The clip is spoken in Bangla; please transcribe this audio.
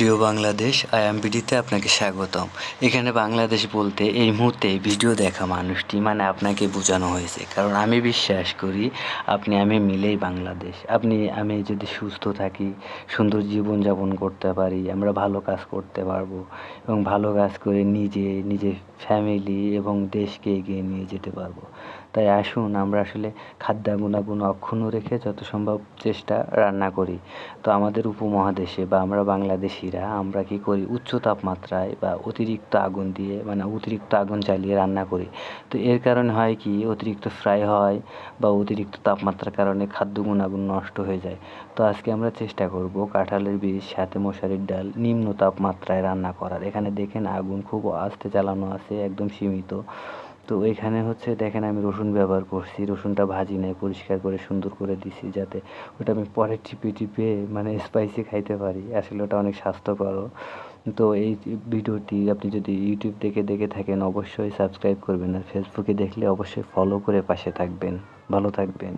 প্রিয় বাংলাদেশ আইএমবিডিতে আপনাকে স্বাগতম। এখানে বাংলাদেশ বলতে এই মুহূর্তে ভিডিও দেখা মানুষটি মানে আপনাকে বোঝানো হয়েছে। কারণ আমি বিশ্বাস করি, আপনি, আমি মিলেই বাংলাদেশ। আপনি, আমি যদি সুস্থ থাকি, সুন্দর জীবনযাপন করতে পারি, আমরা ভালো কাজ করতে পারব এবং ভালো কাজ করে নিজে, নিজের ফ্যামিলি এবং দেশকে এগিয়ে নিয়ে যেতে পারব। তাই আসুন, আমরা আসলে খাদ্য গুণাগুণ অক্ষুণ্ণ রেখে যত সম্ভব চেষ্টা রান্না করি। তো আমাদের উপমহাদেশে বা আমরা বাংলাদেশিরা, আমরা কী করি? উচ্চ তাপমাত্রায় বা অতিরিক্ত আগুন দিয়ে মানে অতিরিক্ত আগুন জ্বালিয়ে রান্না করি। তো এর কারণে হয় কি? অতিরিক্ত ফ্রাই হয় বা অতিরিক্ত তাপমাত্রার কারণে খাদ্য গুণাগুণ নষ্ট হয়ে যায়। তো আজকে আমরা চেষ্টা করব কাঁঠালের বীজ, সাথে মশারির ডাল নিম্ন তাপমাত্রায় রান্না করার। এখানে দেখেন আগুন খুব আস্তে জ্বালানো আছে, একদম সীমিত। তো এখানে হচ্ছে দেখেন আমি রসুন ব্যবহার করছি। রসুনটা ভাজি নাই, পরিষ্কার করে, সুন্দর করে দিছি যাতে ওটা আমি পরে টিপে টিপে মানে স্পাইসি খাইতে পারি। আসলে ওটা অনেক স্বাস্থ্যকরও তো এই ভিডিওটি আপনি যদি ইউটিউব থেকে দেখে থাকেন, অবশ্যই সাবস্ক্রাইব করবেন। আর ফেসবুকে দেখলে অবশ্যই ফলো করে পাশে থাকবেন। ভালো থাকবেন।